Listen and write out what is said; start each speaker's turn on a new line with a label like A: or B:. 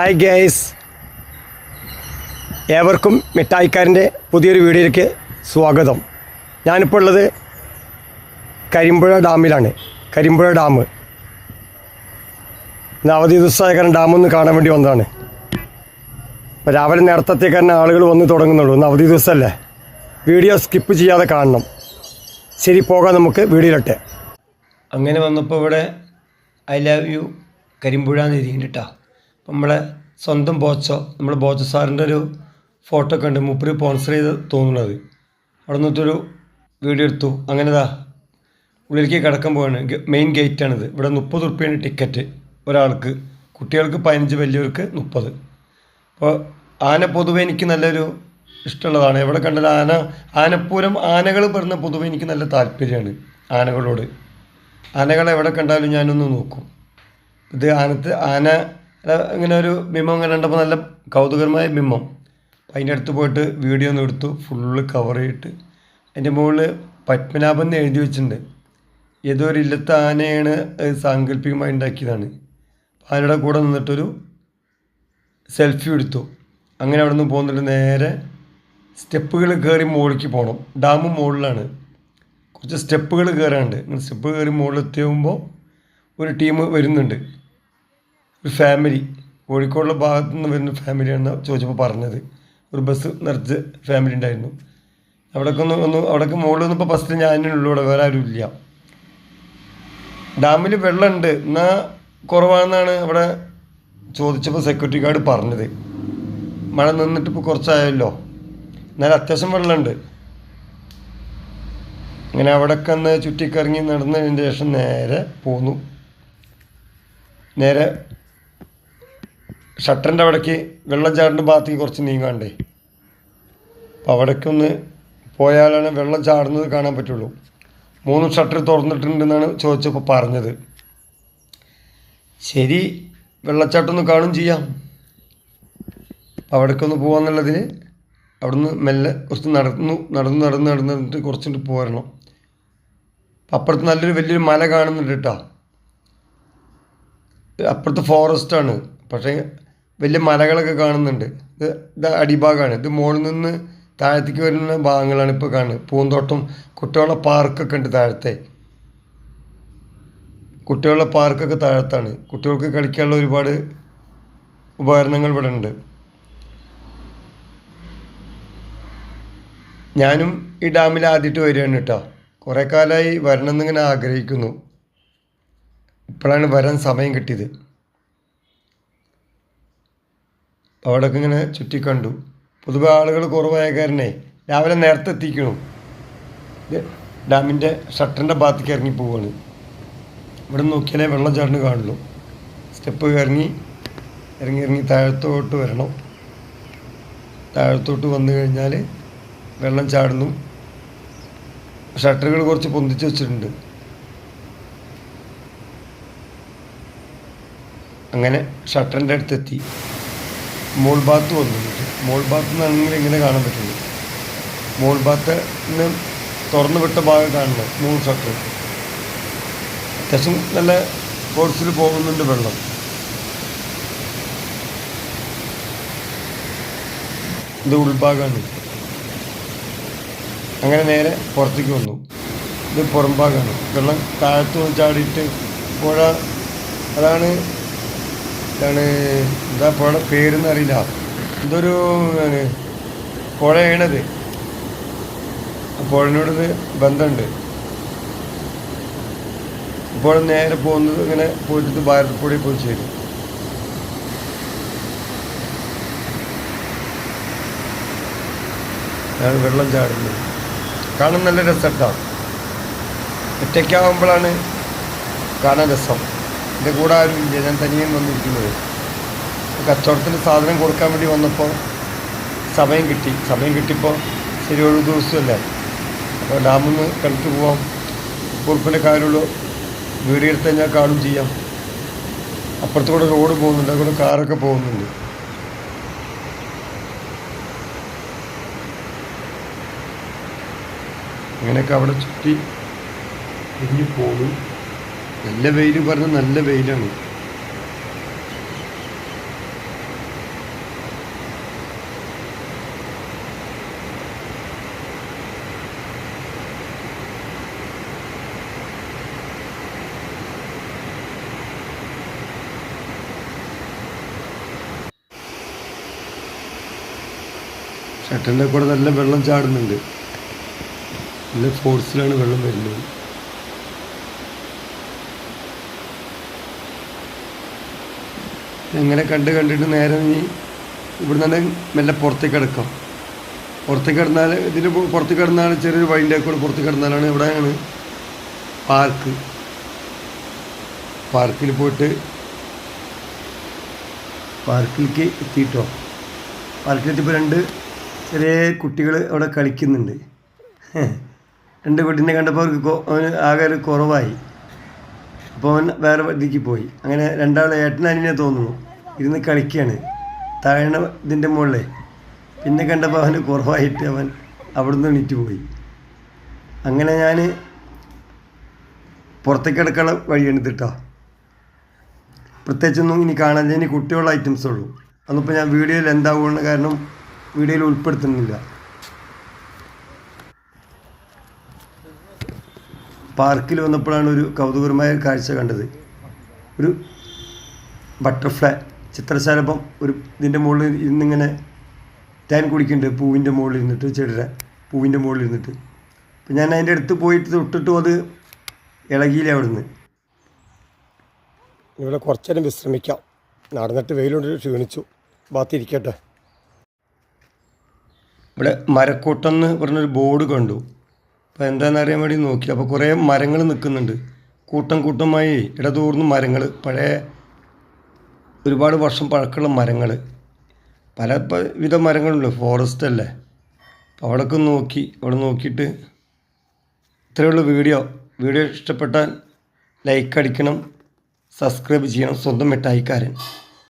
A: Hi guys ഏവർക്കും മിഠായിക്കാരന്റെ പുതിയൊരു വീഡിയോയിലേക്ക് സ്വാഗതം. ഞാനിപ്പോൾ ഉള്ളത് കരിമ്പുഴ ഡാമിലാണ്. കരിമ്പുഴ ഡാം. ഇന്ന് അവധി ദിവസമായ കാരണം ഡാമൊന്ന് കാണാൻ വേണ്ടി വന്നതാണ്. രാവിലെ നേരത്തെ ആളുകൾ വന്ന് തുടങ്ങുന്നുള്ളൂ. ഇന്ന് അവധി ദിവസമല്ലേ? വീഡിയോ സ്കിപ്പ് ചെയ്യാതെ കാണണം. ശരി പോകാം നമുക്ക് വീഡിയോയിലട്ടെ. അങ്ങനെ വന്നപ്പോൾ ഇവിടെ ഐ ലവ് യു കരിമ്പുഴ എന്ന് എഴുതിയിട്ടാ അപ്പം നമ്മളെ സ്വന്തം ബോച്ചോ നമ്മുടെ ബോച്ച സാറിന്റെ ഒരു ഫോട്ടോ ഒക്കെ ഉണ്ട് മൂപ്പര് സ്പോൺസർ ചെയ്ത് തോന്നുന്നത് അവിടെ നിന്നിട്ടൊരു വീഡിയോ എടുത്തു. അങ്ങനെതാ ഉള്ളിലേക്ക് കിടക്കാൻ പോവാണ്. മെയിൻ ഗേറ്റാണിത് ഇവിടെ മുപ്പത് റുപ്യാണ് ടിക്കറ്റ് ഒരാൾക്ക്. കുട്ടികൾക്ക് പതിനഞ്ച് വലിയവർക്ക് മുപ്പത്. അപ്പോൾ ആന പൊതുവെ എനിക്ക് നല്ലൊരു ഇഷ്ടമുള്ളതാണ്. എവിടെ കണ്ടാൽ ആന ആനപ്പൂരം ആനകൾ പറഞ്ഞ പൊതുവെ എനിക്ക് നല്ല താല്പര്യമാണ് ആനകളോട്. ആനകളെ എവിടെ കണ്ടാലും ഞാനൊന്ന് നോക്കും. ഇത് ആനത്ത് ആന ഇങ്ങനെ ഒരു ബിംബം ഇങ്ങനെ കണ്ടപ്പോൾ നല്ല കൗതുകരമായ ബിംബം. അതിന്റെ അടുത്ത് പോയിട്ട് വീഡിയോ ഒന്ന് എടുത്തു ഫുള്ള് കവർ ചെയ്തിട്ട്. അതിന്റെ മുകളിൽ പത്മനാഭൻ എന്ന് എഴുതി വെച്ചിട്ടുണ്ട്. ഏതോ ഒരു ഇല്ലത്തെ ആനയാണ് സാങ്കല്പികമായി ഉണ്ടാക്കിയതാണ്. ആനയുടെ കൂടെ നിന്നിട്ടൊരു സെൽഫി എടുത്തു. അങ്ങനെ അവിടെ നിന്ന് പോകുന്നിട്ട് നേരെ സ്റ്റെപ്പുകൾ കയറി മുകളിലേക്ക് പോകണം ഡാം മുകളിലാണ്. കുറച്ച് സ്റ്റെപ്പുകൾ കയറാണ്ട് അങ്ങനെ സ്റ്റെപ്പ് കയറി മുകളിലെത്തിയുമ്പോൾ ഒരു ടീം വരുന്നുണ്ട്. ഒരു ഫാമിലി കോഴിക്കോടുള്ള ഭാഗത്തു നിന്ന് വരുന്ന ഫാമിലിയാണ് ചോദിച്ചപ്പോൾ പറഞ്ഞത്. ഒരു ബസ് നിറച്ച് ഫാമിലി ഉണ്ടായിരുന്നു. അവിടേക്ക് ഒന്ന് ഒന്ന് അവിടേക്ക് മുകളിൽ വന്നപ്പോൾ ഫസ്റ്റ് ഞാനേ ഉള്ളൂ. ഇവിടെ വേറെ ആരും ഇല്ല. ഡാമിൽ വെള്ളമുണ്ട്. എന്നാൽ കുറവാണെന്നാണ് അവിടെ ചോദിച്ചപ്പോൾ സെക്യൂരിറ്റി ഗാർഡ് പറഞ്ഞത്. മഴ നിന്നിട്ട് ഇപ്പോൾ കുറച്ചായല്ലോ. എന്നാലും അത്യാവശ്യം വെള്ളമുണ്ട്. അങ്ങനെ അവിടെയൊക്കെ ഒന്ന് ചുറ്റിക്കറങ്ങി നടന്നതിന് ശേഷം നേരെ പോന്നു. നേരെ ഷട്ടറിന്റെ അവിടേക്ക് വെള്ളം ചാടേണ്ട ഭാഗത്തേക്ക് കുറച്ച് നീങ്ങാണ്ടേ. അപ്പോൾ അവിടേക്കൊന്ന് പോയാലാണ് വെള്ളം ചാടുന്നത് കാണാൻ പറ്റുള്ളൂ. മൂന്ന് ഷട്ടർ തുറന്നിട്ടുണ്ടെന്നാണ് ചോദിച്ചപ്പോൾ പറഞ്ഞത്. ശരി വെള്ളച്ചാട്ടം ഒന്ന് കാണും ചെയ്യാം. അവിടേക്കൊന്ന് പോകാന്നുള്ളതിന് അവിടുന്ന് മെല്ലെ കുറച്ച് നടന്നു നടന്ന് നടന്ന് നടന്ന് നടന്നിട്ട് കുറച്ചിട്ട് പോരണം. അപ്പം അപ്പുറത്ത് നല്ലൊരു വലിയൊരു മല കാണുന്നുണ്ട് കേട്ടോ. അപ്പുറത്ത് ഫോറസ്റ്റാണ് പക്ഷേ വലിയ മലകളൊക്കെ കാണുന്നുണ്ട്. ഇത് ഇത് അടിഭാഗമാണ് ഇത് മുകളിൽ നിന്ന് താഴത്തേക്ക് വരുന്ന ഭാഗങ്ങളാണ് ഇപ്പോൾ കാണുന്നത്. പൂന്തോട്ടം കുട്ടികളുടെ പാർക്കൊക്കെ ഉണ്ട് താഴത്തെ. കുട്ടികളുടെ പാർക്കൊക്കെ താഴത്താണ്. കുട്ടികൾക്ക് കളിക്കാനുള്ള ഒരുപാട് ഉപകരണങ്ങൾ ഇവിടെ ഉണ്ട്. ഞാനും ഈ ഡാമിൽ ആദ്യമായിട്ട് വരികയാണ് കേട്ടോ. കുറേ കാലമായി വരണമെന്നിങ്ങനെ ആഗ്രഹിക്കുന്നു. ഇപ്പോഴാണ് വരാൻ സമയം കിട്ടിയത്. അവിടെയൊക്കെ ഇങ്ങനെ ചുറ്റിക്കണ്ടു പൊതുവെ ആളുകൾ കുറവായ കാരണേ രാവിലെ നേരത്തെ എത്തിക്കണം. ഡാമിന്റെ ഷട്ടറിന്റെ ഭാഗത്തേക്ക് ഇറങ്ങി പോവുകയാണ് ഇവിടെ നോക്കിയാലേ വെള്ളം ചാടിന് കാണുള്ളൂ. സ്റ്റെപ്പ് ഇറങ്ങി ഇറങ്ങി ഇറങ്ങി താഴത്തോട്ട് വരണം. താഴത്തോട്ട് വന്നു കഴിഞ്ഞാൽ വെള്ളം ചാടുന്നു. ഷട്ടറുകൾ കുറച്ച് പൊന്തിച്ച് വെച്ചിട്ടുണ്ട്. അങ്ങനെ ഷട്ടറിന്റെ അടുത്തെത്തി. മോൾ ഭാഗത്ത് വന്നിട്ടുണ്ട് മോൾ ഭാഗത്ത് നിന്നാണെങ്കിൽ ഇങ്ങനെ കാണാൻ പറ്റുള്ളൂ മോൾ ഭാഗത്ത് നിന്ന് തുറന്നു വിട്ട ഭാഗം കാണുന്നത് മൂന്ന് ഷട്ടർ. അത്യാവശ്യം നല്ല ഫോഴ്സിൽ പോകുന്നുണ്ട് വെള്ളം. ഇത് ഉൾഭാഗമാണ് അങ്ങനെ നേരെ പുറത്തേക്ക് വന്നു. ഇത് പുറംഭാഗമാണ് വെള്ളം താഴത്തു നിന്ന് ചാടിയിട്ട് പുഴ അതാണ് ഇതാണ് എന്താ പുഴ പേരെന്ന് അറിയില്ല. ആണ്, പുഴയാണത്. പുഴനോട് ബന്ധമുണ്ട്. ഇപ്പോൾ നേരെ പോകുന്നത് ഇങ്ങനെ പോയിട്ട് ഭാരതപ്പുഴ പോയി ചേരും. ഞാൻ വെള്ളം ചാടുന്നത്. കാണാൻ നല്ല രസം ഒറ്റയ്ക്കാവുമ്പോഴാണ് കാണാൻ രസം. എന്റെ കൂടെ ആരുമില്ല ഞാൻ തനിയും വന്നിരിക്കുന്നത്. കച്ചവടത്തിന് സാധനം കൊടുക്കാൻ വേണ്ടി വന്നപ്പോൾ സമയം കിട്ടി. സമയം കിട്ടിയപ്പോൾ ശരി ഒരു ദിവസമല്ലേ. അപ്പോൾ ഡാമിൽ നിന്ന് കളിക്ക് പോവാം. കുറുപ്പിന്റെ കാര്യമുള്ളൂ. വീടിയെടുത്ത് കഴിഞ്ഞാൽ കാണും ചെയ്യാം. അപ്പുറത്ത് കൂടെ റോഡ് പോകുന്നുണ്ട്. അതുകൂടെ കാറൊക്കെ പോകുന്നുണ്ട്. അങ്ങനെയൊക്കെ അവിടെ ചുറ്റി തിരിഞ്ഞു പോകും നല്ല വെയിൽ പറഞ്ഞ നല്ല വെയിലാണ്. ഷട്ടറിന്റെ കൂടെ നല്ല വെള്ളം ചാടുന്നുണ്ട്. നല്ല ഫോഴ്സിലാണ് വെള്ളം വരുന്നത്. എങ്ങനെ കണ്ട് കണ്ടിട്ട് നേരെ നീ ഇവിടെ നിന്ന് മെല്ലെ പുറത്തേക്ക് കിടക്കാം. പുറത്തേക്ക് കിടന്നാൽ ഇതിൽ പുറത്തേക്ക് കിടന്നാൽ ചെറിയൊരു വഴിന്റെ കൂടെ പുറത്തേക്ക് കിടന്നാലാണ് ഇവിടെയാണ് പാർക്ക് പാർക്കിൽ പോയിട്ട് പാർക്കിലേക്ക് എത്തിയിട്ടോ പാർക്കിലെത്തിയപ്പോൾ രണ്ട് ചെറിയ കുട്ടികൾ അവിടെ കളിക്കുന്നുണ്ട്. രണ്ട് കുട്ടീനെ കണ്ടപ്പോൾ അവർക്ക് ആകെ ഒരു കുറവായി. അപ്പോൾ അവൻ വേറെ ഇതിക്ക് പോയി. അങ്ങനെ രണ്ടാൾ അനിയനെ തോന്നുന്നു. ഇരുന്ന് കളിക്കുകയാണ് താഴ്ന്ന ഇതിന്റെ മുകളിൽ പിന്നെ കണ്ടപ്പോൾ അവന് കുറവായിട്ട് അവൻ അവിടുന്ന് എണീറ്റ് പോയി. അങ്ങനെ ഞാൻ പുറത്തേക്ക് കിടക്കാനുള്ള വഴിയാണ് ഇതിട്ടോ പ്രത്യേകിച്ചൊന്നും ഇനി കാണാൻ ഇനി കുട്ടികളുടെ ഐറ്റംസ് ഉള്ളൂ. അന്നിപ്പോൾ ഞാൻ വീഡിയോയിൽ എന്താകുമെന്ന് കാരണം വീഡിയോയിൽ ഉൾപ്പെടുത്തുന്നില്ല. പാർക്കിൽ വന്നപ്പോഴാണ് ഒരു കൗതുകരമായ കാഴ്ച കണ്ടത്. ഒരു ബട്ടർഫ്ലൈ ചിത്രശലഭം ഒരു ഇതിന്റെ മുകളിൽ ഇന്നിങ്ങനെ തേൻ കുടിക്കുന്നുണ്ട് പൂവിന്റെ മുകളിൽ ഇരുന്നിട്ട് ചെടിയുടെ പൂവിന്റെ മുകളിൽ ഇരുന്നിട്ട്. അപ്പം ഞാൻ അതിന്റെ അടുത്ത് പോയിട്ട് തൊട്ടിട്ടും അത് ഇളകിയില്ല അവിടുന്ന്. ഇവിടെ കുറച്ചേരം വിശ്രമിക്കാം. നടന്നിട്ട് വെയിലുണ്ട് ക്ഷീണിച്ചു. ബാത്തിരിക്കട്ടെ ഇവിടെ മരക്കൂട്ടം എന്ന് പറഞ്ഞൊരു ബോർഡ് കണ്ടു. അപ്പോൾ എന്താണെന്നറിയാൻ വേണ്ടി നോക്കി അപ്പോൾ കുറേ മരങ്ങൾ നിൽക്കുന്നുണ്ട് കൂട്ടം കൂട്ടമായി ഇടതൂർന്ന് മരങ്ങൾ പഴയ ഒരുപാട് വർഷം പഴക്കമുള്ള മരങ്ങൾ പല വിധ മരങ്ങളുണ്ട്. ഫോറസ്റ്റ് അല്ലേ? അപ്പോൾ അവിടെയൊക്കെ നോക്കി. അവിടെ നോക്കിയിട്ട് ഇത്രയുള്ള വീഡിയോ. വീഡിയോ ഇഷ്ടപ്പെട്ടാൽ ലൈക്ക് അടിക്കണം. സബ്സ്ക്രൈബ് ചെയ്യണം. സ്വന്തം മിഠായിക്കാരൻ.